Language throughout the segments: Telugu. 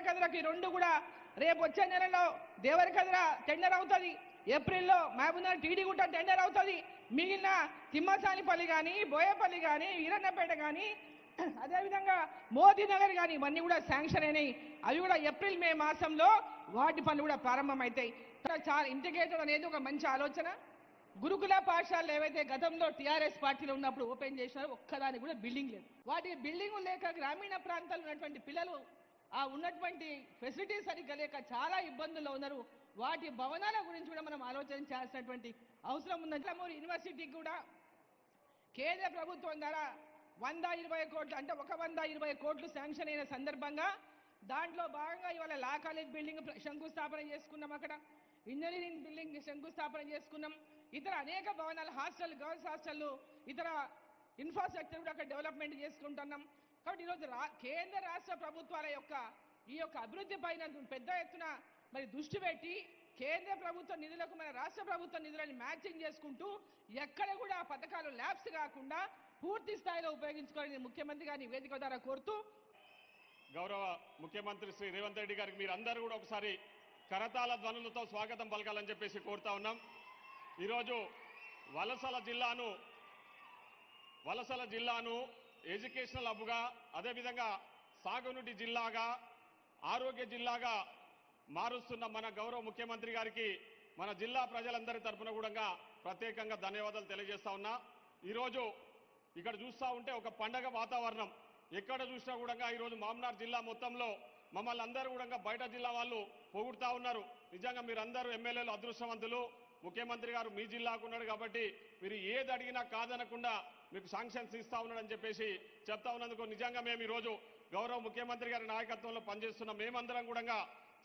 దేవరకద్రకి రెండు కూడా రేపు వచ్చే నెలలో దేవరకద్ర టెండర్ అవుతుంది. ఏప్రిల్లో మహబూబ్నగర్ టీడీగుట్ట టెండర్ అవుతుంది. మిగిలిన తిమ్మసానిపల్లి కానీ బోయపల్లి కానీ వీరన్నపేట కానీ అదేవిధంగా మోదీ నగర్ కానీ ఇవన్నీ కూడా శాంక్షన్ అయినాయి. అవి కూడా ఏప్రిల్ మే మాసంలో వాటి పనులు కూడా ప్రారంభమవుతాయి చాలా ఇంటిగ్రేటెడ్ అనేది ఒక మంచి ఆలోచన. గురుకుల పాఠశాలలు ఏవైతే గతంలో టీఆర్ఎస్ పార్టీలో ఉన్నప్పుడు ఓపెన్ చేసినారో ఒక్కదానికి కూడా బిల్డింగ్ లేదు. వాటికి బిల్డింగ్ లేక గ్రామీణ ప్రాంతాల్లో ఉన్నటువంటి పిల్లలు ఆ ఉన్నటువంటి ఫెసిలిటీస్ సరిగ్గా లేక చాలా ఇబ్బందుల్లో ఉన్నారు. వాటి భవనాల గురించి కూడా మనం ఆలోచన చేయాల్సినటువంటి అవసరం ఉందంటే అమ్మూరు యూనివర్సిటీకి కూడా కేంద్ర ప్రభుత్వం ద్వారా వంద ఇరవై కోట్లు అంటే ఒక వంద ఇరవై కోట్లు శాంక్షన్ అయిన సందర్భంగా దాంట్లో భాగంగా ఇవాళ లా కాలేజ్ బిల్డింగ్ శంకుస్థాపన చేసుకున్నాం అక్కడ. ఇంజనీరింగ్ బిల్డింగ్ శంకుస్థాపన చేసుకున్నాం. ఇతర అనేక భవనాలు హాస్టల్ గర్ల్స్ హాస్టళ్ళు ఇతర ఇన్ఫ్రాస్ట్రక్చర్ కూడా అక్కడ డెవలప్మెంట్ చేసుకుంటున్నాం. కాబట్టి ఈరోజు రా కేంద్ర రాష్ట్ర ప్రభుత్వాల యొక్క ఈ యొక్క అభివృద్ధి పైన పెద్ద ఎత్తున మరి దృష్టి పెట్టి కేంద్ర ప్రభుత్వ నిధులకు మన రాష్ట్ర ప్రభుత్వ నిధులను మ్యాచింగ్ చేసుకుంటూ ఎక్కడ కూడా ఆ పథకాలు ల్యాబ్స్ కాకుండా పూర్తి స్థాయిలో ఉపయోగించుకోవాలని ముఖ్యమంత్రి గారిని వేదిక ద్వారా కోరుతూ గౌరవ ముఖ్యమంత్రి శ్రీ రేవంత్ రెడ్డి గారికి మీరు అందరూ కూడా ఒకసారి కరతాల ధ్వనులతో స్వాగతం పలకాలని చెప్పేసి కోరుతా ఉన్నాం. ఈరోజు వలసల జిల్లాను వలసల జిల్లాను ఎడ్యుకేషనల్ హబ్గా అదేవిధంగా సాగునీటి జిల్లాగా ఆరోగ్య జిల్లాగా మారుస్తున్న మన గౌరవ ముఖ్యమంత్రి గారికి మన జిల్లా ప్రజలందరి తరపున కూడా ప్రత్యేకంగా ధన్యవాదాలు తెలియజేస్తా ఉన్నా. ఈరోజు ఇక్కడ చూస్తా ఉంటే ఒక పండగ వాతావరణం. ఎక్కడ చూసినా కూడా ఈరోజు మామనార్ జిల్లా మొత్తంలో మమ్మల్ని అందరూ కూడా బయట జిల్లా వాళ్ళు పొగుడుతా ఉన్నారు. నిజంగా మీరందరూ ఎమ్మెల్యేలు అదృష్టవంతులు. ముఖ్యమంత్రి గారు మీ జిల్లాకు ఉన్నాడు కాబట్టి మీరు ఏది అడిగినా కాదనకుండా మీకు శాంక్షన్స్ ఇస్తా ఉన్నాడని చెప్పేసి చెప్తా ఉన్నందుకు నిజంగా మేము ఈరోజు గౌరవ ముఖ్యమంత్రి గారి నాయకత్వంలో పనిచేస్తున్న. మేమందరం కూడా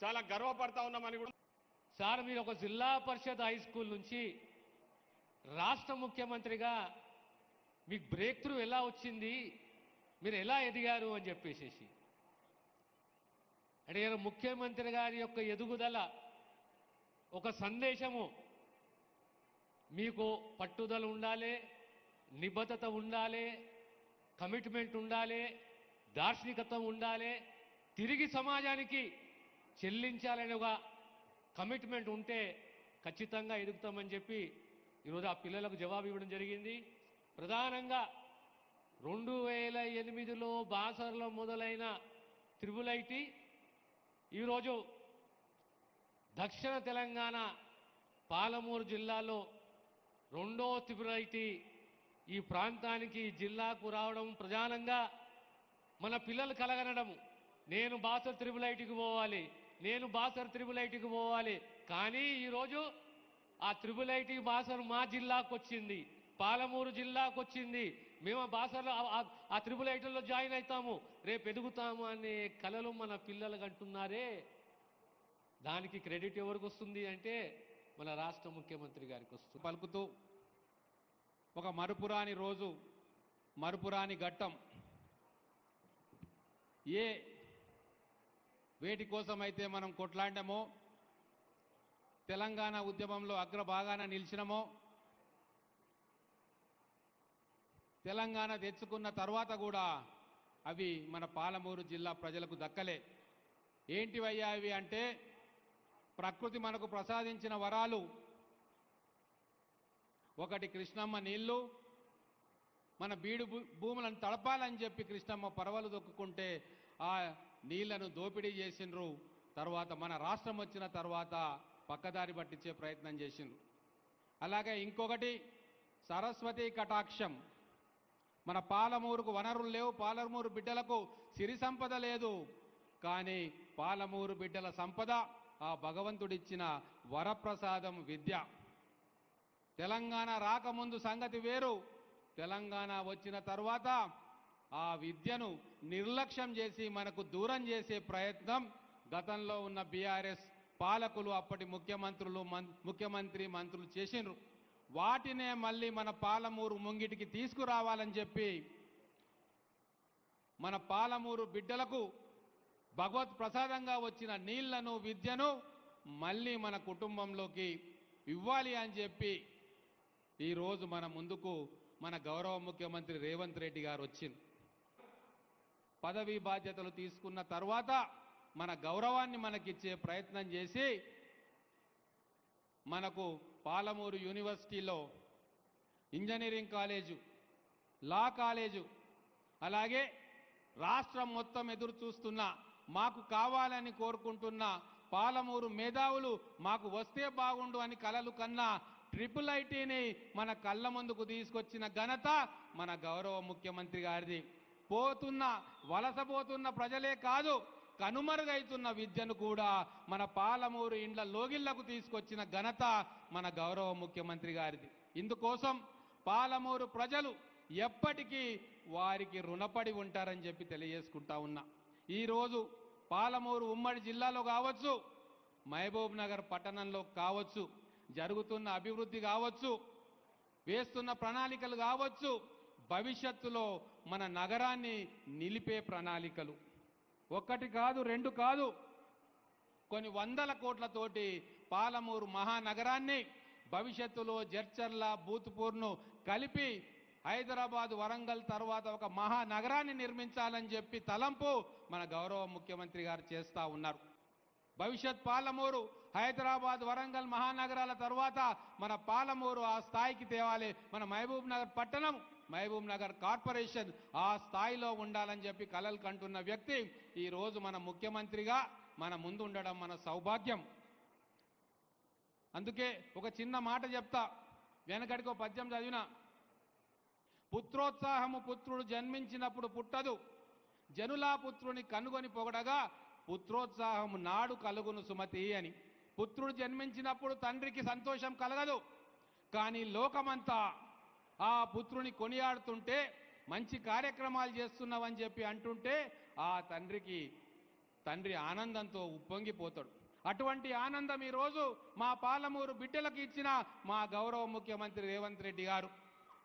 చాలా గర్వపడతా ఉన్నామని కూడా సార్ మీరు ఒక జిల్లా పరిషత్ హై స్కూల్ నుంచి రాష్ట్ర ముఖ్యమంత్రిగా మీకు బ్రేక్ త్రూ ఎలా వచ్చింది? మీరు ఎలా ఎదిగారు అని చెప్పేసేసి. అంటే ముఖ్యమంత్రి గారి యొక్క ఎదుగుదల ఒక సందేశము. మీకు పట్టుదల ఉండాలి నిబద్ధత ఉండాలి కమిట్మెంట్ ఉండాలి దార్శనికత్వం ఉండాలి తిరిగి సమాజానికి చెల్లించాలనే ఒక కమిట్మెంట్ ఉంటే ఖచ్చితంగా ఎదుగుతామని చెప్పి ఈరోజు ఆ పిల్లలకు జవాబు ఇవ్వడం జరిగింది. ప్రధానంగా రెండు వేల ఎనిమిదిలో బాసర్లో మొదలైన త్రిబుల్ ఐటీ ఈరోజు దక్షిణ తెలంగాణ పాలమూరు జిల్లాలో రెండో త్రిబుల్ ఐటీ ఈ ప్రాంతానికి జిల్లాకు రావడం ప్రధానంగా మన పిల్లలు కలగనడం నేను బాసర్ త్రిబుల్ ఐటీకి పోవాలి నేను బాసర్ త్రిబుల్ ఐటీకి పోవాలి. కానీ ఈరోజు ఆ త్రిబుల్ ఐటీ బాసర్ మా జిల్లాకు వచ్చింది పాలమూరు జిల్లాకు వచ్చింది. మేము బాసర్లో ఆ- త్రిబుల్ ఐటీలో జాయిన్ అవుతాము రేపు ఎదుగుతాము అనే కలలు మన పిల్లలు అంటున్నారే. దానికి క్రెడిట్ ఎవరికి వస్తుంది అంటే మన రాష్ట్ర ముఖ్యమంత్రి గారికి వస్తుంది. పలుకుతూ ఒక మరుపురాని రోజు మరుపురాని ఘట్టం. ఏ వేటి కోసమైతే మనం కొట్లాడామో తెలంగాణ ఉద్యమంలో అగ్రభాగాన నిలిచినమో తెలంగాణ తెచ్చుకున్న తర్వాత కూడా అవి మన పాలమూరు జిల్లా ప్రజలకు దక్కలే. ఏంటివయ్యా అవి అంటే ప్రకృతి మనకు ప్రసాదించిన వరాలు ఒకటి కృష్ణమ్మ నీళ్ళు మన బీడు భూ- భూములను తడపాలని చెప్పి కృష్ణమ్మ పరవలు దొక్కుకుంటే ఆ నీళ్ళను దోపిడీ చేసిండ్రు. తర్వాత మన రాష్ట్రం వచ్చిన తర్వాత పక్కదారి పట్టించే ప్రయత్నం చేసిండ్రు. అలాగే ఇంకొకటి సరస్వతి కటాక్షం. మన పాలమూరుకు వనరులు లేవు పాలమూరు బిడ్డలకు సిరి సంపద లేదు. కానీ పాలమూరు బిడ్డల సంపద ఆ భగవంతుడిచ్చిన వరప్రసాదం విద్య. తెలంగాణ రాకముందు సంగతి వేరు. తెలంగాణ వచ్చిన తర్వాత ఆ విద్యను నిర్లక్ష్యం చేసి మనకు దూరం చేసే ప్రయత్నం గతంలో ఉన్న బీఆర్ఎస్ పాలకులు అప్పటి ముఖ్యమంత్రులు ముఖ్యమంత్రి మంత్రులు చేసిండ్రు. వాటినే మళ్ళీ మన పాలమూరు ముంగిటికి తీసుకురావాలని చెప్పి మన పాలమూరు బిడ్డలకు భగవత్ ప్రసాదంగా వచ్చిన నీళ్ళను విద్యను మళ్ళీ మన కుటుంబంలోకి ఇవ్వాలి అని చెప్పి ఈరోజు మన ముందుకు మన గౌరవ ముఖ్యమంత్రి రేవంత్ రెడ్డి గారు వచ్చింది. పదవీ బాధ్యతలు తీసుకున్న తర్వాత మన గౌరవాన్ని మనకిచ్చే ప్రయత్నం చేసి మనకు పాలమూరు యూనివర్సిటీలో ఇంజనీరింగ్ కాలేజు లా కాలేజు అలాగే రాష్ట్రం మొత్తం ఎదురు చూస్తున్న మాకు కావాలని కోరుకుంటున్న పాలమూరు మేధావులు మాకు వస్తే బాగుండు అని కలలు కన్నా ట్రిపుల్ ఐటీని మన కళ్ళ ముందుకు తీసుకొచ్చిన ఘనత మన గౌరవ ముఖ్యమంత్రి గారిది. పోతున్న వలసపోతున్న ప్రజలే కాదు కనుమరుగైతున్న విద్యను కూడా మన పాలమూరు ఇండ్ల లోగిళ్ళకు తీసుకొచ్చిన ఘనత మన గౌరవ ముఖ్యమంత్రి గారిది. ఇందుకోసం పాలమూరు ప్రజలు ఎప్పటికీ వారికి రుణపడి ఉంటారని చెప్పి తెలియజేసుకుంటా ఉన్నా. ఈరోజు పాలమూరు ఉమ్మడి జిల్లాలో కావచ్చు మహబూబ్ నగర్ పట్టణంలో కావచ్చు జరుగుతున్న అభివృద్ధి కావచ్చు వేస్తున్న ప్రణాళికలు కావచ్చు భవిష్యత్తులో మన నగరాన్ని నిలిపే ప్రణాళికలు. ఒక్కటి కాదు రెండు కాదు. కొన్ని వందల కోట్లతోటి పాలమూరు మహానగరాన్ని భవిష్యత్తులో జర్చర్ల బూత్పూర్ను కలిపి హైదరాబాద్ వరంగల్ తర్వాత ఒక మహానగరాన్ని నిర్మించాలని చెప్పి తలంపు మన గౌరవ ముఖ్యమంత్రి గారు చేస్తా ఉన్నారు. భవిష్యత్ పాలమూరు హైదరాబాద్ వరంగల్ మహానగరాల తర్వాత మన పాలమూరు ఆ స్థాయికి తేవాలి. మన మహబూబ్ నగర్ పట్టణం మహబూబ్ నగర్ కార్పొరేషన్ ఆ స్థాయిలో ఉండాలని చెప్పి కలలు కంటున్న వ్యక్తి ఈ రోజు మన ముఖ్యమంత్రిగా మన ముందు ఉండడం మన సౌభాగ్యం. అందుకే ఒక చిన్న మాట చెప్తా. వెనకడికి ఒక పద్యం చదివిన. పుత్రోత్సాహము పుత్రుడు జన్మించినప్పుడు పుట్టదు. జనులా పుత్రుని కనుగొని పొగడగా పుత్రోత్సాహం నాడు కలుగును సుమతి అని. పుత్రుడు జన్మించినప్పుడు తండ్రికి సంతోషం కలగదు. కానీ లోకమంతా ఆ పుత్రుని కొనియాడుతుంటే మంచి కార్యక్రమాలు చేస్తున్నావని చెప్పి అంటుంటే ఆ తండ్రికి తండ్రి ఆనందంతో ఉప్పొంగిపోతాడు. అటువంటి ఆనందం ఈరోజు మా పాలమూరు బిడ్డలకు ఇచ్చిన మా గౌరవ ముఖ్యమంత్రి రేవంత్ రెడ్డి గారు.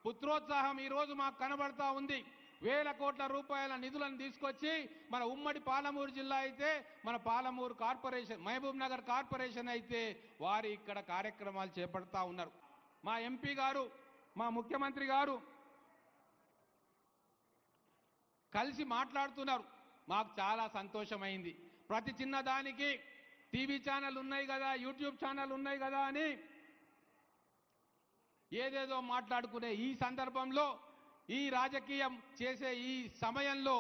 పుత్రోత్సాహం ఈరోజు మాకు కనబడతా ఉంది. వేల కోట్ల రూపాయల నిధులను తీసుకొచ్చి మన ఉమ్మడి పాలమూరు జిల్లా అయితే మన పాలమూరు కార్పొరేషన్ మహబూబ్ నగర్ కార్పొరేషన్ అయితే వారు ఇక్కడ కార్యక్రమాలు చేపడతా ఉన్నారు. మా ఎంపీ గారు మా ముఖ్యమంత్రి గారు కలిసి మాట్లాడుతున్నారు. మాకు చాలా సంతోషమైంది. ప్రతి చిన్నదానికి టీవీ ఛానల్ ఉన్నాయి కదా యూట్యూబ్ ఛానల్ ఉన్నాయి కదా అని ఏదేదో మాట్లాడుకునే ఈ సందర్భంలో ఈ రాజకీయం చేసే ఈ సమయంలో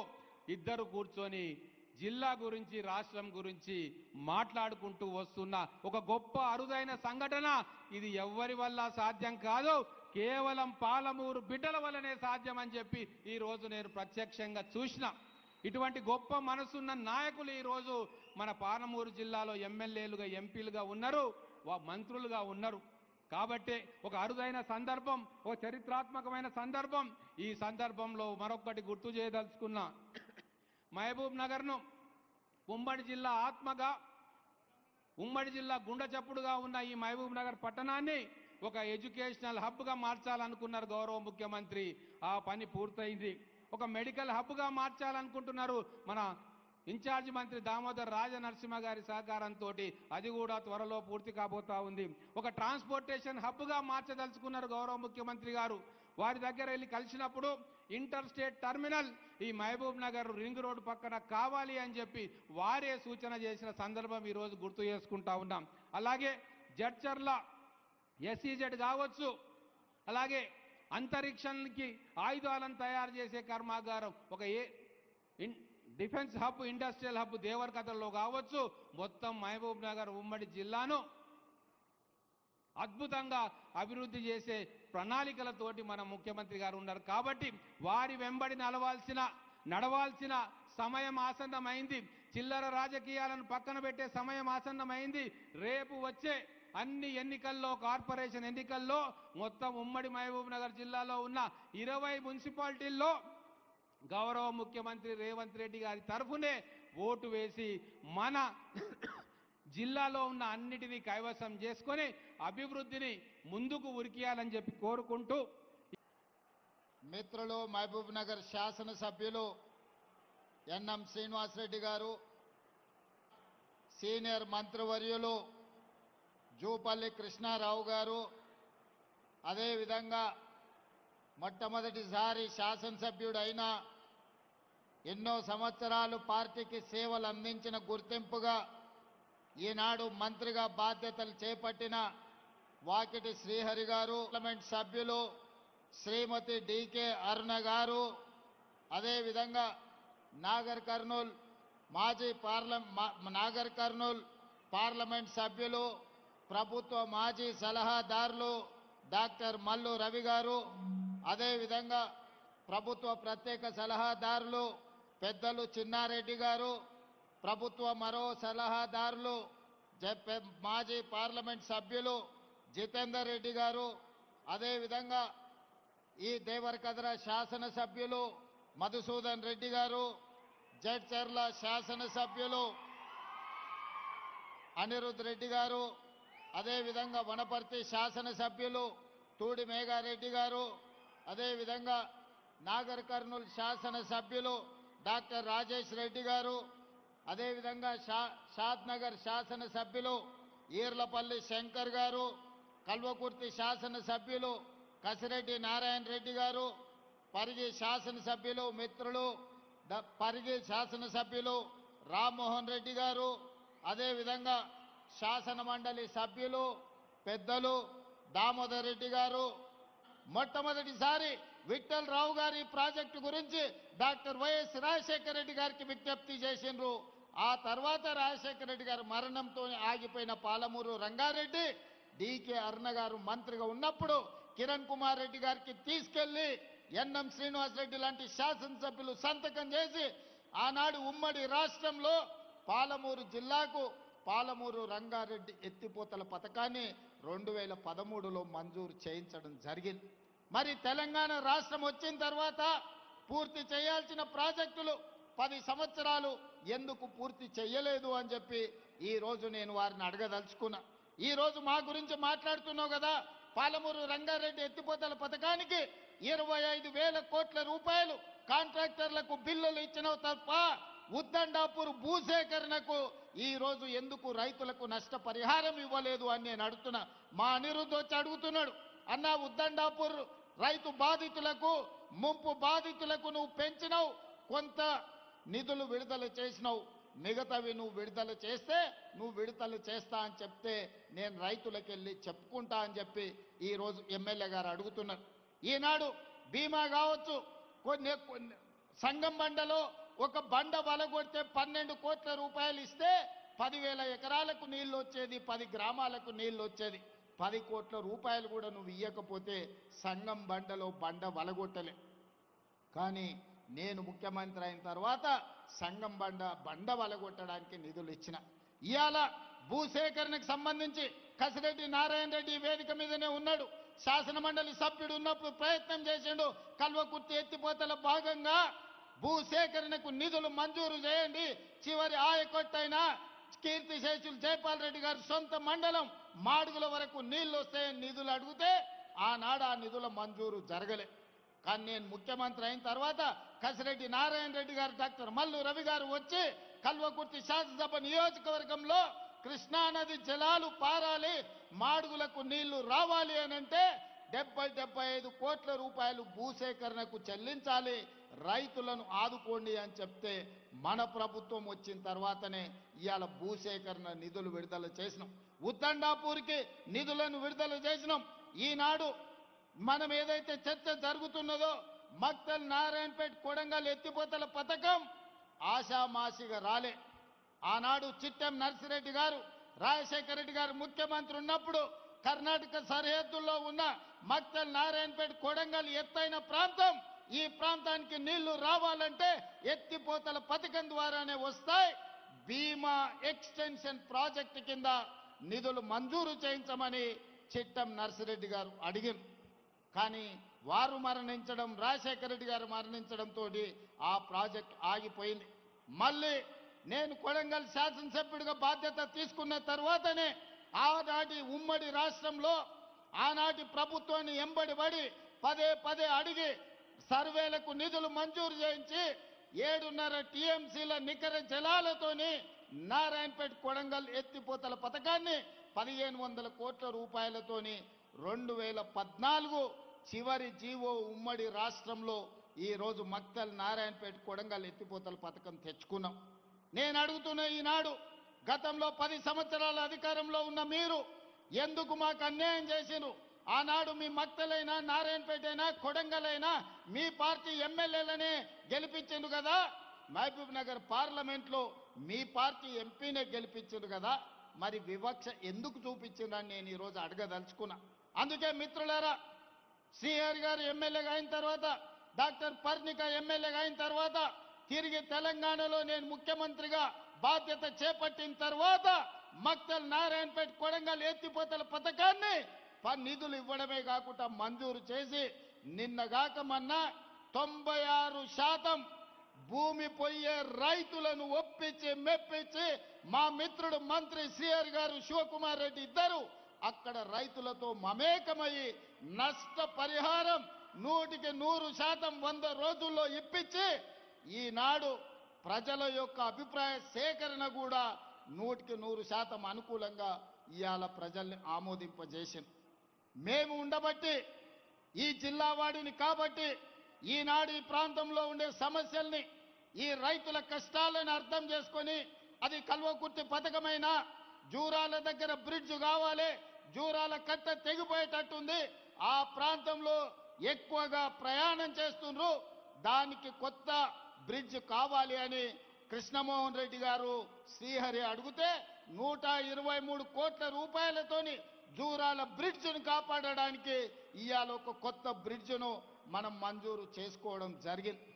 ఇద్దరు కూర్చొని జిల్లా గురించి రాష్ట్రం గురించి మాట్లాడుకుంటూ వస్తున్న ఒక గొప్ప అరుదైన సంఘటన. ఇది ఎవ్వరి వల్ల సాధ్యం కాదు. కేవలం పాలమూరు బిడ్డల వల్లనే సాధ్యం అని చెప్పి ఈ రోజు నేను ప్రత్యక్షంగా చూసిన. ఇటువంటి గొప్ప మనసున్న నాయకులు ఈ రోజు మన పాలమూరు జిల్లాలో ఎమ్మెల్యేలుగా ఎంపీలుగా ఉన్నారు. మంత్రులుగా ఉన్నారు. కాబట్టి ఒక అరుదైన సందర్భం ఒక చరిత్రాత్మకమైన సందర్భం. ఈ సందర్భంలో మరొకటి గుర్తు చేయదలుచుకున్నా మహబూబ్ నగర్ను ఉమ్మడి జిల్లా ఆత్మగా ఉమ్మడి జిల్లా గుండె చప్పుడుగా ఉన్న ఈ మహబూబ్ నగర్ పట్టణాన్ని ఒక ఎడ్యుకేషనల్ హబ్గా మార్చాలనుకున్నారు గౌరవ ముఖ్యమంత్రి. ఆ పని పూర్తయింది. ఒక మెడికల్ హబ్గా మార్చాలనుకుంటున్నారు మన ఇన్ఛార్జ్ మంత్రి దామోదర్ రాజనరసింహ గారి సహకారంతో అది కూడా త్వరలో పూర్తి కాబోతా ఉంది. ఒక ట్రాన్స్పోర్టేషన్ హబ్గా మార్చదలుచుకున్నారు గౌరవ ముఖ్యమంత్రి గారు. వారి దగ్గర వెళ్ళి కలిసినప్పుడు ఇంటర్ స్టేట్ టర్మినల్ ఈ మహబూబ్ నగర్ రింగ్ రోడ్డు పక్కన కావాలి అని చెప్పి వారే సూచన చేసిన సందర్భం ఈరోజు గుర్తు చేసుకుంటా ఉన్నాం. అలాగే జడ్చర్ల ఎస్ఈజెడ్ కావచ్చు. అలాగే అంతరిక్షానికి ఆయుధాలను తయారు చేసే కర్మాగారం ఒక a in- defence hub industrial hub దేవరకథల్లో కావచ్చు. మొత్తం మహబూబ్ నగర్ ఉమ్మడి జిల్లాను అద్భుతంగా అభివృద్ధి చేసే ప్రణాళికలతోటి మన ముఖ్యమంత్రి గారు ఉన్నారు. కాబట్టి వారి వెంబడి నడవాల్సిన నడవాల్సిన సమయం ఆసన్నమైంది. చిల్లర రాజకీయాలను పక్కన పెట్టే సమయం ఆసన్నమైంది. రేపు వచ్చే అన్ని ఎన్నికల్లో కార్పొరేషన్ ఎన్నికల్లో మొత్తం ఉమ్మడి మహబూబ్ నగర్ జిల్లాలో ఉన్న ఇరవై మున్సిపాలిటీల్లో గౌరవ ముఖ్యమంత్రి రేవంత్ రెడ్డి గారి తరఫునే ఓటు వేసి మన జిల్లాలో ఉన్న అన్నిటినీ కైవసం చేసుకొని అభివృద్ధిని ముందుకు ఉరికియాలని చెప్పి కోరుకుంటూ మిత్రులు మహబూబ్ నగర్ శాసనసభ్యులు ఎన్ఎం శ్రీనివాసరెడ్డి గారు సీనియర్ మంత్రివర్యులు జూపల్లి కృష్ణారావు గారు అదేవిధంగా మొట్టమొదటిసారి శాసనసభ్యుడైన ఎన్నో సంవత్సరాలు పార్టీకి సేవలు అందించిన గుర్తింపుగా ఈనాడు మంత్రిగా బాధ్యతలు చేపట్టిన వాకిటి శ్రీహరి గారు పార్లమెంట్ సభ్యులు శ్రీమతి డికే అరుణ గారు అదేవిధంగా నాగర్ కర్నూల్ మాజీ పార్ల నాగర్ కర్నూల్ పార్లమెంట్ సభ్యులు ప్రభుత్వ మాజీ సలహాదారులు డాక్టర్ మల్లు రవి గారు అదేవిధంగా ప్రభుత్వ ప్రత్యేక సలహాదారులు పెద్దలు చిన్నారెడ్డి గారు ప్రభుత్వ మరో సలహాదారులు మాజీ పార్లమెంట్ సభ్యులు జితేందర్ రెడ్డి గారు అదేవిధంగా ఈ దేవరకద్ర శాసనసభ్యులు మధుసూదన్ రెడ్డి గారు జడ్చర్ల శాసనసభ్యులు అనిరుద్ రెడ్డి గారు అదేవిధంగా వనపర్తి శాసనసభ్యులు తూడి మేఘారెడ్డి గారు అదేవిధంగా నాగర్ కర్నూలు శాసనసభ్యులు డాక్టర్ రాజేష్ రెడ్డి గారు అదేవిధంగా షా షాద్నగర్ శాసనసభ్యులు ఈర్లపల్లి శంకర్ గారు కల్వకుర్తి శాసనసభ్యులు కసిరెడ్డి నారాయణ రెడ్డి గారు పరిగి శాసనసభ్యులు మిత్రులు ద- పరిగి శాసనసభ్యులు రామ్మోహన్ రెడ్డి గారు అదేవిధంగా శాసన మండలి సభ్యులు పెద్దలు దామోదర్ రెడ్డి గారు. మొట్టమొదటిసారి విఠల్ రావు గారి ప్రాజెక్టు గురించి డాక్టర్ వైఎస్ రాజశేఖర రెడ్డి గారికి విజ్ఞప్తి చేసిండ్రు. ఆ తర్వాత రాజశేఖర రెడ్డి గారి మరణంతో ఆగిపోయిన పాలమూరు రంగారెడ్డి డికే అరుణ గారు మంత్రిగా ఉన్నప్పుడు కిరణ్ కుమార్ రెడ్డి గారికి తీసుకెళ్ళి ఎన్ఎం శ్రీనివాసరెడ్డి లాంటి శాసనసభ్యులు సంతకం చేసి ఆనాడు ఉమ్మడి రాష్ట్రంలో పాలమూరు జిల్లాకు పాలమూరు రంగారెడ్డి ఎత్తిపోతల పథకాన్ని రెండు వేల పదమూడులో మంజూరు చేయించడం జరిగింది. మరి తెలంగాణ రాష్ట్రం వచ్చిన తర్వాత పూర్తి చేయాల్సిన ప్రాజెక్టులు పది సంవత్సరాలు ఎందుకు పూర్తి చేయలేదు అని చెప్పి ఈ రోజు నేను వారిని అడగదలుచుకున్నా. ఈరోజు మా గురించి మాట్లాడుతున్నావు కదా పాలమూరు రంగారెడ్డి ఎత్తిపోతల పథకానికి ఇరవై ఐదు వేల కోట్ల రూపాయలు కాంట్రాక్టర్లకు బిల్లులు ఇచ్చినవు తప్ప ఉద్దండాపూర్ భూసేకరణకు ఈ రోజు ఎందుకు రైతులకు నష్టపరిహారం ఇవ్వలేదు అని నేను అడుగుతున్నా. మా అనిరుద్ధ వచ్చి అడుగుతున్నాడు అన్న ఉద్దండాపూర్ రైతు బాధితులకు ముంపు బాధితులకు నువ్వు పెంచినవు. కొంత నిధులు విడుదల చేసినావు. మిగతావి నువ్వు విడుదల చేస్తే నువ్వు విడుదల చేస్తా అని చెప్తే నేను రైతులకు వెళ్ళి చెప్పుకుంటా అని చెప్పి ఈరోజు ఎమ్మెల్యే గారు అడుగుతున్నారు. ఈనాడు బీమా కావచ్చు కొన్ని కొన్ని సంగం బండలో ఒక బండ వలగొడితే పన్నెండు కోట్ల రూపాయలు ఇస్తే పదివేల ఎకరాలకు నీళ్ళు వచ్చేది పది గ్రామాలకు నీళ్ళు వచ్చేది. పది కోట్ల రూపాయలు కూడా నువ్వు ఇయ్యకపోతే సంగం బండలో బండ వలగొట్టలే. కానీ నేను ముఖ్యమంత్రి అయిన తర్వాత సంఘం బండ బండ వలగొట్టడానికి నిధులు ఇచ్చిన. ఇవాళ భూసేకరణకు సంబంధించి కసిరెడ్డి నారాయణ రెడ్డి వేదిక మీదనే ఉన్నాడు. శాసన మండలి సభ్యుడు ఉన్నప్పుడు ప్రయత్నం చేసిండు. కల్వకుర్తి ఎత్తిపోతల భాగంగా భూసేకరణకు నిధులు మంజూరు చేయండి. చివరి ఆయకొట్టైనా కీర్తి శేషులు జైపాల్ రెడ్డి గారి సొంత మండలం మాడుగుల వరకు నీళ్ళు వస్తాయని నిధులు అడిగితే ఆనాడు ఆ నిధుల మంజూరు జరగలే. కానీ నేను ముఖ్యమంత్రి అయిన తర్వాత కసిరెడ్డి నారాయణ రెడ్డి గారు డాక్టర్ మల్లు రవి గారు వచ్చి కల్వకుర్తి శాసనసభ నియోజకవర్గంలో కృష్ణానది జలాలు పారాలి మాడుగులకు నీళ్ళు రావాలి అని అంటే డెబ్బై డెబ్బై ఐదు కోట్ల రూపాయలు భూసేకరణకు చెల్లించాలి రైతులను ఆదుకోండి అని చెప్తే మన ప్రభుత్వం వచ్చిన తర్వాతనే ఇవాళ భూసేకరణ నిధులు విడుదల చేసినాం. ఉద్దండాపూర్కి నిధులను విడుదల చేసినాం. ఈనాడు మనం ఏదైతే చర్చ జరుగుతున్నదో మక్తల్ నారాయణపేట్ కొడంగల్ ఎత్తిపోతల పథకం ఆశామాసిగా రాలే. ఆనాడు చిట్టెం నర్సిరెడ్డి గారు రాజశేఖర రెడ్డి గారు ముఖ్యమంత్రి ఉన్నప్పుడు కర్ణాటక సరిహద్దుల్లో ఉన్న మక్తల్ నారాయణపేట కొడంగల్ ఎత్తైన ప్రాంతం ఈ ప్రాంతానికి నీళ్ళు రావాలంటే ఎత్తిపోతల పథకం ద్వారానే వస్తాయి. బీమా ఎక్స్టెన్షన్ ప్రాజెక్ట్ కింద నిధులు మంజూరు చేయించమని చిట్టం నర్సిరెడ్డి గారు అడిగారు. కానీ వారు మరణించడం రాజశేఖర రెడ్డి గారు మరణించడంతో ఆ ప్రాజెక్ట్ ఆగిపోయింది. మళ్ళీ నేను కొడంగల్ శాసనసభ్యుడిగా బాధ్యత తీసుకున్న తర్వాతనే ఆనాటి ఉమ్మడి రాష్ట్రంలో ఆనాటి ప్రభుత్వాన్ని ఎంబడిపడి పదే పదే అడిగి సర్వేలకు నిధులు మంజూరు చేయించి ఏడున్నర టీఎంసీల నికర జలాలతోని నారాయణపేట కొడంగల్ ఎత్తిపోతల పథకాన్ని పదిహేను వందల కోట్ల రూపాయలతోని రెండు వేల పద్నాలుగు చివరి జీవో ఉమ్మడి రాష్ట్రంలో ఈరోజు మక్తల్ నారాయణపేట కొడంగల్ ఎత్తిపోతల పథకం తెచ్చుకున్నాం. నేను అడుగుతున్న ఈనాడు గతంలో పది సంవత్సరాల అధికారంలో ఉన్న మీరు ఎందుకు మాకు అన్యాయం చేసిరు ఆనాడు మీ మక్తలైనా నారాయణపేటైనా కొడంగలైనా మీ పార్టీ ఎమ్మెల్యేలనే గెలిపించిండు కదా? మహబూబ్ నగర్ పార్లమెంట్లో మీ పార్టీ ఎంపీనే గెలిపించిండు కదా? మరి వివక్ష ఎందుకు చూపించిందని నేను ఈరోజు అడగదలుచుకున్నా. అందుకే మిత్రులారా శ్రీహరి గారు ఎమ్మెల్యేగా అయిన తర్వాత డాక్టర్ పర్ణిక ఎమ్మెల్యేగా అయిన తర్వాత తిరిగి తెలంగాణలో నేను ముఖ్యమంత్రిగా బాధ్యత చేపట్టిన తర్వాత మక్తల్ నారాయణపేట కొడంగల్ ఎత్తిపోతల పథకాన్ని నిధులు ఇవ్వడమే కాకుండా మంజూరు చేసి నిన్నగాక మొన్న తొంభై ఆరు శాతం భూమి పోయే రైతులను ఒప్పించి మెప్పించి మా మిత్రుడు మంత్రి సిఆర్ గారు శివకుమార్ రెడ్డి ఇద్దరు అక్కడ రైతులతో మమేకమయ్యి నష్ట పరిహారం నూటికి నూరు శాతం వంద రోజుల్లో ఇప్పించి ఈనాడు ప్రజల యొక్క అభిప్రాయ సేకరణ కూడా నూటికి నూరు శాతం అనుకూలంగా ఇవాళ ప్రజల్ని ఆమోదింపజేసింది మేము ఉండబట్టి ఈ జిల్లా వాడిని కాబట్టి ఈనాడు ఈ ప్రాంతంలో ఉండే సమస్యల్ని ఈ రైతుల కష్టాలను అర్థం చేసుకొని అది కల్వకుర్తి పథకమైన జూరాల దగ్గర బ్రిడ్జ్ కావాలి జూరాల కట్ట తెగిపోయేటట్టుంది ఆ ప్రాంతంలో ఎక్కువగా ప్రయాణం చేస్తుండ్రు దానికి కొత్త బ్రిడ్జ్ కావాలి అని కృష్ణమోహన్ రెడ్డి గారు శ్రీహరి అడిగితే నూట ఇరవై మూడు కోట్ల రూపాయలతోని జూరాల బ్రిడ్జ్ను కాపాడడానికి ఇవాళ ఒక కొత్త బ్రిడ్జ్ను మనం మంజూరు చేసుకోవడం జరిగింది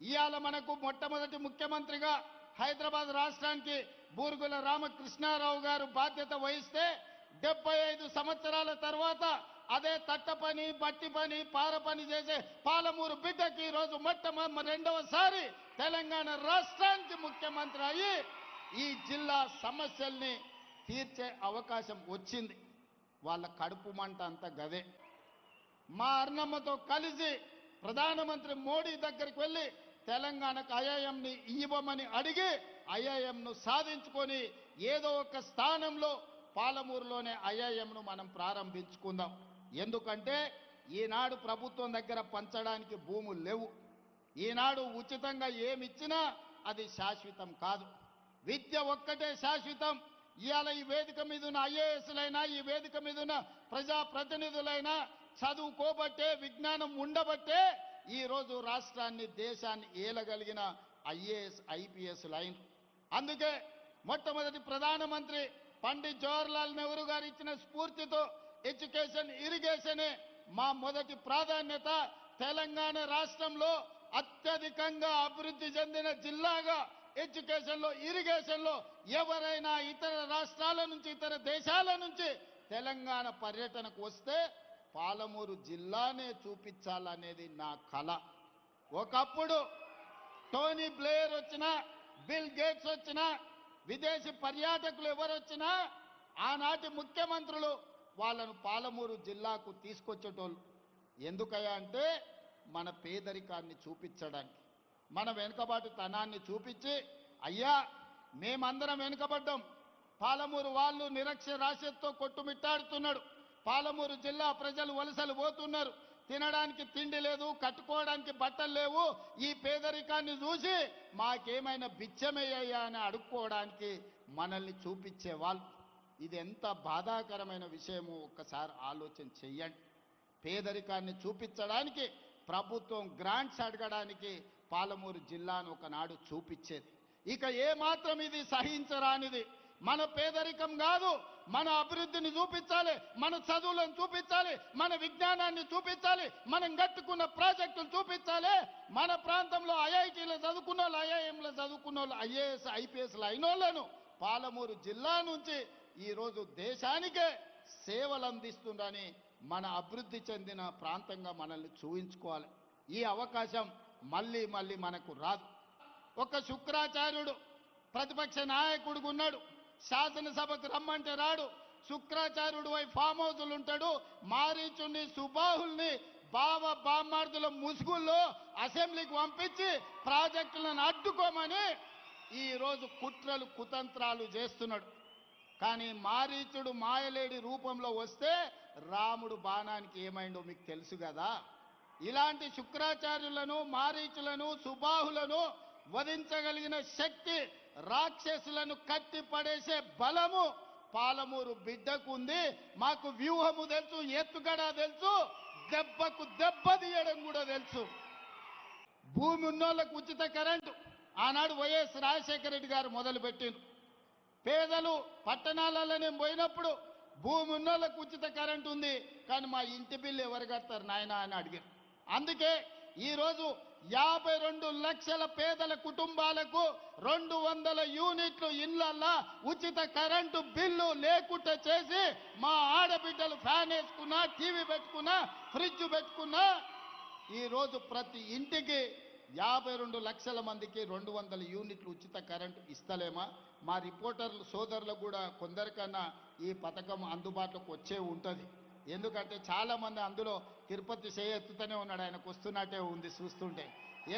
ఇవాళ మనకు మొట్టమొదటి ముఖ్యమంత్రిగా హైదరాబాద్ రాష్ట్రానికి బూరుగుల రామకృష్ణారావు గారు బాధ్యత వహిస్తే డెబ్బై ఐదు సంవత్సరాల తర్వాత అదే తట్ట పని బట్టి పని పార పని చేసే పాలమూరు బిడ్డకి ఈ రోజు రెండవసారి తెలంగాణ రాష్ట్రానికి ముఖ్యమంత్రి అయ్యి ఈ జిల్లా సమస్యల్ని తీర్చే అవకాశం వచ్చింది. వాళ్ళ కడుపు మంట అంతా గదే. మా అర్ణమ్మతో కలిసి ప్రధానమంత్రి మోడీ దగ్గరికి వెళ్ళి తెలంగాణకు ఐఐఎంని ఇవ్వమని అడిగి ఐఐఎంను సాధించుకొని ఏదో ఒక స్థానంలో పాలమూరులోనే ఐఐఎంను మనం ప్రారంభించుకుందాం. ఎందుకంటే ఈనాడు ప్రభుత్వం దగ్గర పంచడానికి భూములు లేవు. ఈనాడు ఉచితంగా ఏమిచ్చినా అది శాశ్వతం కాదు. విద్య ఒక్కటే శాశ్వతం. ఇవాళ ఈ వేదిక మీద ఉన్న ఐఏఎస్లైనా ఈ వేదిక మీద ఉన్న ప్రజాప్రతినిధులైనా చదువుకోబట్టే విజ్ఞానం ఉండబట్టే ఈ రోజు రాష్ట్రాన్ని దేశాన్ని ఏలగలిగిన ఐఏఎస్ ఐపీఎస్ లైన్. అందుకే మొట్టమొదటి ప్రధానమంత్రి పండిత్ జవహర్లాల్ నెహ్రూ గారు ఇచ్చిన స్ఫూర్తితో ఎడ్యుకేషన్ ఇరిగేషనే మా మొదటి ప్రాధాన్యత. తెలంగాణ రాష్ట్రంలో అత్యధికంగా అభివృద్ధి చెందిన జిల్లాగా ఎడ్యుకేషన్లో ఇరిగేషన్లో ఎవరైనా ఇతర రాష్ట్రాల నుంచి ఇతర దేశాల నుంచి తెలంగాణ పర్యటనకు వస్తే పాలమూరు జిల్లానే చూపించాలనేది నా కళ ఒకప్పుడు టోనీ బ్లేయర్ వచ్చినా బిల్ గేట్స్ వచ్చినా విదేశీ పర్యాటకులు ఎవరు వచ్చినా ఆనాటి ముఖ్యమంత్రులు వాళ్ళను పాలమూరు జిల్లాకు తీసుకొచ్చేటోళ్ళు. ఎందుకయ్యా అంటే మన పేదరికాన్ని చూపించడానికి. మన వెనుకబాటు తనాన్ని చూపించి అయ్యా మేమందరం వెనుకబడ్డాం. పాలమూరు వాళ్ళు నిరక్షరాస్యతతో కొట్టుమిట్టాడుతున్నాడు. పాలమూరు జిల్లా ప్రజలు వలసలు పోతున్నారు. తినడానికి తిండి లేదు కట్టుకోవడానికి బట్టలు లేవు. ఈ పేదరికాన్ని చూసి మాకేమైనా బిచ్చమయ్యా అని అడుక్కోవడానికి మనల్ని చూపించే వాళ్ళు. ఇది ఎంత బాధాకరమైన విషయమో ఒక్కసారి ఆలోచన చెయ్యండి. పేదరికాన్ని చూపించడానికి ప్రభుత్వం గ్రాంట్స్ అడగడానికి పాలమూరు జిల్లాను ఒకనాడు చూపించేది. ఇక ఏమాత్రం ఇది సహించరానిది. మన పేదరికం కాదు మన అభివృద్ధిని చూపించాలి మన చదువులను చూపించాలి మన విజ్ఞానాన్ని చూపించాలి మనం కట్టుకున్న ప్రాజెక్టులు చూపించాలి. మన ప్రాంతంలో ఐఐటీలో చదువుకున్న వాళ్ళు ఐఐఎంలో చదువుకున్న వాళ్ళు ఐఏఎస్ ఐపీఎస్లు అయిన వాళ్ళను పాలమూరు జిల్లా నుంచి ఈరోజు దేశానికే సేవలు అందిస్తుందని మన అభివృద్ధి చెందిన ప్రాంతంగా మనల్ని చూయించుకోవాలి. ఈ అవకాశం మళ్ళీ మళ్ళీ మనకు రాదు. ఒక శుక్రాచార్యుడు ప్రతిపక్ష నాయకుడు ఉన్నాడు. శాసనసభకు రమ్మంటే రాడు. శుక్రాచార్యుడు వై ఫామ్ హౌజులు ఉంటాడు. మారీచుని సుబాహుల్ని బావ బామ్మార్దుల ముసుగుల్లో అసెంబ్లీకి పంపించి ప్రాజెక్టులను అడ్డుకోమని ఈ రోజు కుట్రలు కుతంత్రాలు చేస్తున్నాడు. కానీ మారీచుడు మాయలేడి రూపంలో వస్తే రాముడు బాణానికి ఏమైందో మీకు తెలుసు కదా. ఇలాంటి శుక్రాచార్యులను మారీచులను సుబాహులను వధించగలిగిన శక్తి రాక్షసులను కట్టి పడేసే బలము పాలమూరు బిడ్డకు ఉంది మాకు వ్యూహము తెలుసు ఎత్తుగడ తెలుసు దెబ్బకు దెబ్బ తీయడం కూడా తెలుసు. భూమి ఉన్నోళ్ళకు ఉచిత కరెంటు. ఆనాడు వైఎస్ రాజశేఖర రెడ్డి గారు మొదలుపెట్టిండ్రు పేదలు పట్టణాలలోనే పోయినప్పుడు భూమి ఉన్నోళ్ళకు ఉచిత కరెంటు ఉంది. కానీ మా ఇంటి బిల్లు ఎవరు కడతారు నాయన అని అడిగారు. అందుకే ఈరోజు యాభై రెండు లక్షల పేదల కుటుంబాలకు రెండు వందల యూనిట్లు ఇళ్ళల్లా ఉచిత కరెంటు బిల్లు లేకుండా చేసి మా ఆడబిడ్డలు ఫ్యాన్ వేసుకున్నా టీవీ పెట్టుకున్నా ఫ్రిడ్జ్ పెట్టుకున్నా ఈరోజు ప్రతి ఇంటికి యాభై రెండు లక్షల మందికి రెండు వందల యూనిట్లు ఉచిత కరెంటు ఇస్తలేమా? మా రిపోర్టర్లు సోదరులకు కూడా కొందరికన్నా ఈ పథకం అందుబాటులోకి వచ్చే ఉంటుంది. ఎందుకంటే చాలామంది అందులో తిరుపతి చేయెత్తుతూనే ఉన్నాడు. ఆయనకు వస్తున్నట్టే ఉంది చూస్తుంటే.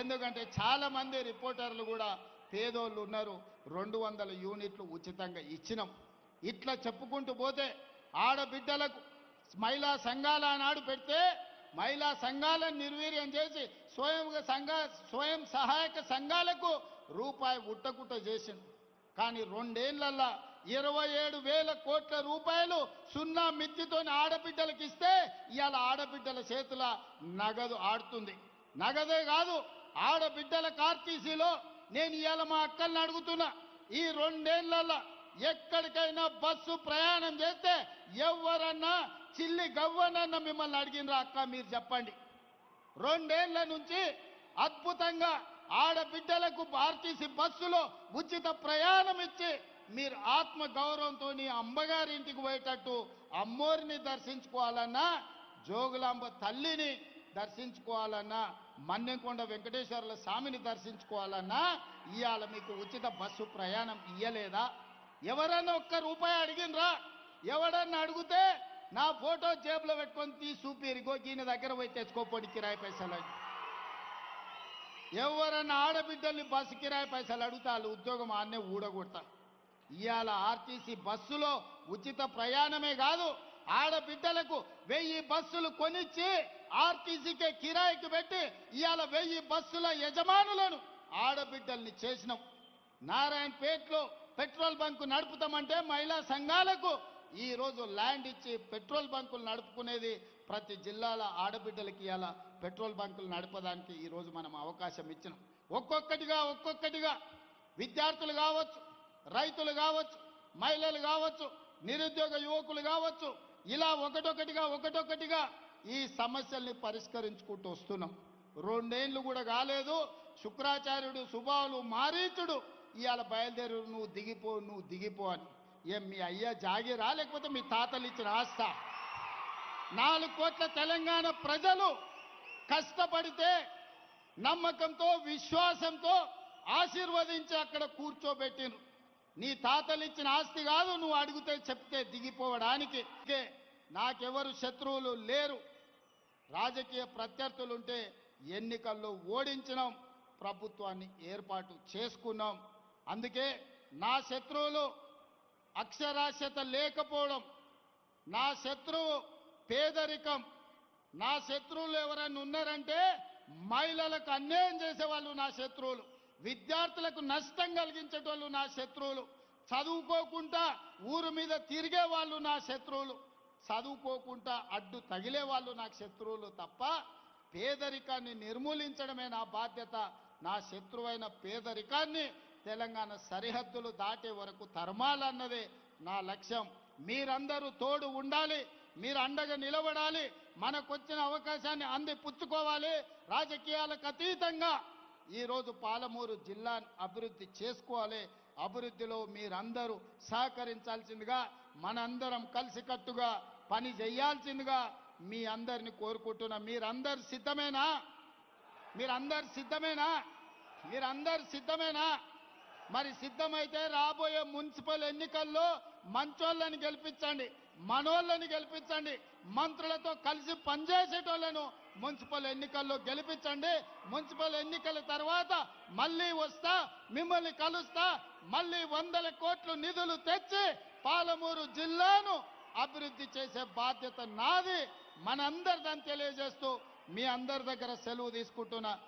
ఎందుకంటే చాలా మంది రిపోర్టర్లు కూడా పేదోళ్ళు ఉన్నారు. రెండు వందల యూనిట్లు ఉచితంగా ఇచ్చినాం. ఇట్లా చెప్పుకుంటూ పోతే ఆడబిడ్డలకు మహిళా సంఘాల నాడు పెడితే మహిళా సంఘాలను నిర్వీర్యం చేసి స్వయంగా సంఘ స్వయం సహాయక సంఘాలకు రూపాయి ఉట్టకుట్ట చేసింది కానీ రెండేళ్ళల్లా ఇరవై ఏడు వేల కోట్ల రూపాయలు సున్నా మిత్తితోని ఆడబిడ్డలకు ఇస్తే ఇవాళ ఆడబిడ్డల చేతుల నగదు ఆడుతుంది. నగదే కాదు ఆడబిడ్డల కార్టీసీలో నేను ఇవాళ మా అక్కల్ని అడుగుతున్నా. ఈ రెండేళ్ళలో ఎక్కడికైనా బస్సు ప్రయాణం చేస్తే ఎవరన్నా చిల్లి గవ్వనన్న మిమ్మల్ని అడిగినరా అక్క మీరు చెప్పండి. రెండేళ్ళ నుంచి అద్భుతంగా ఆడబిడ్డలకు ఆర్టీసీ బస్సులో ఉచిత ప్రయాణం ఇచ్చి మీరు ఆత్మ గౌరవంతో అమ్మగారి ఇంటికి పోయేటట్టు అమ్మోరిని దర్శించుకోవాలన్నా జోగులాంబ తల్లిని దర్శించుకోవాలన్నా మన్నెంకొండ వెంకటేశ్వర్ల స్వామిని దర్శించుకోవాలన్నా ఇవాళ మీకు ఉచిత బస్సు ప్రయాణం ఇయ్యలేదా? ఎవరన్నా ఒక్క రూపాయి అడిగినరా? ఎవడన్నా అడిగితే నా ఫోటో జేబులో పెట్టుకొని తీసి చూపిరిగో ఈయన దగ్గర పోయి తెచ్చుకోపోడి కిరాయి పైసలు ఎవరన్నా ఆడబిడ్డల్ని బస్సు కిరాయి పైసలు అడిగితే వాళ్ళు ఉద్యోగం ఆన్నే ఊడగొడతారు. ఇవాళ ఆర్టీసీ బస్సులో ఉచిత ప్రయాణమే కాదు ఆడబిడ్డలకు వెయ్యి బస్సులు కొనిచ్చి ఆర్టీసీకే కిరాయికి పెట్టి ఇవాళ వెయ్యి బస్సుల యజమానులను ఆడబిడ్డల్ని చేసినాం. నారాయణపేటలో పెట్రోల్ బంకు నడుపుతామంటే మహిళా సంఘాలకు ఈ రోజు ల్యాండ్ ఇచ్చి పెట్రోల్ బంకులు నడుపుకునేది ప్రతి జిల్లాల ఆడబిడ్డలకి ఇలా పెట్రోల్ బంకులు నడపడానికి ఈ రోజు మనం అవకాశం ఇచ్చినాం. ఒక్కొక్కటిగా ఒక్కొక్కటిగా విద్యార్థులు కావచ్చు రైతులు కావచ్చు మహిళలు కావచ్చు నిరుద్యోగ యువకులు కావచ్చు ఇలా ఒకటొకటిగా ఒకటొకటిగా ఈ సమస్యల్ని పరిష్కరించుకుంటూ వస్తున్నాం. రెండేళ్ళు కూడా కాలేదు. శుక్రాచార్యుడు సుబాలు మారీచుడు ఇవాళ బయలుదేరు నువ్వు దిగిపో నువ్వు దిగిపో అని. ఏం మీ అయ్యా జాగిరా లేకపోతే మీ తాతలు ఇచ్చిన ఆస్తా? నాలుగు కోట్ల తెలంగాణ ప్రజలు కష్టపడితే నమ్మకంతో విశ్వాసంతో ఆశీర్వదించి అక్కడ కూర్చోబెట్టిండ్రు. నీ తాతలు ఇచ్చిన ఆస్తి కాదు నువ్వు అడిగితే చెప్తే దిగిపోవడానికి. నాకెవరు శత్రువులు లేరు. రాజకీయ ప్రత్యర్థులుంటే ఎన్నికల్లో ఓడించినాం. ప్రభుత్వాన్ని ఏర్పాటు చేసుకున్నాం. అందుకే నా శత్రువులు అక్షరాస్యత లేకపోవడం నా శత్రువు పేదరికం నా శత్రువులు ఎవరైనా ఉన్నారంటే మహిళలకు అన్యాయం చేసేవాళ్ళు నా శత్రువులు. విద్యార్థులకు నష్టం కలిగించేటోళ్ళు నా శత్రువులు. చదువుకోకుండా ఊరు మీద తిరిగే వాళ్ళు నా శత్రువులు. చదువుకోకుండా అడ్డు తగిలే వాళ్ళు నాకు శత్రువులు తప్ప పేదరికాన్ని నిర్మూలించడమే నా బాధ్యత. నా శత్రువైన పేదరికాన్ని తెలంగాణ సరిహద్దులు దాటే వరకు తరమాలన్నదే నా లక్ష్యం. మీరందరూ తోడు ఉండాలి మీరు అండగా నిలబడాలి మనకొచ్చిన అవకాశాన్ని అంది పుచ్చుకోవాలి. రాజకీయాలకు అతీతంగా ఈరోజు పాలమూరు జిల్లాను అభివృద్ధి చేసుకోవాలి. అభివృద్ధిలో మీరందరూ సహకరించాల్సిందిగా మనందరం కలిసికట్టుగా పని చేయాల్సిందిగా మీ అందరిని కోరుకుంటున్నా. మీరందరు సిద్ధమేనా? మీరందరు సిద్ధమేనా? మీరందరు సిద్ధమేనా? మరి సిద్ధమైతే రాబోయే మున్సిపల్ ఎన్నికల్లో మంచోళ్ళని గెలిపించండి మనోళ్ళని గెలిపించండి మంత్రులతో కలిసి పనిచేసేటోళ్ళను మున్సిపల్ ఎన్నికల్లో గెలిపించండి. మున్సిపల్ ఎన్నికల తర్వాత మళ్ళీ వస్తా మిమ్మల్ని కలుస్తా మళ్ళీ వందల కోట్లు నిధులు తెచ్చి పాలమూరు జిల్లాను అభివృద్ధి చేసే బాధ్యత నాది. మనందరిదని తెలియజేస్తూ మీ అందరి దగ్గర సెలవు తీసుకుంటున్నా.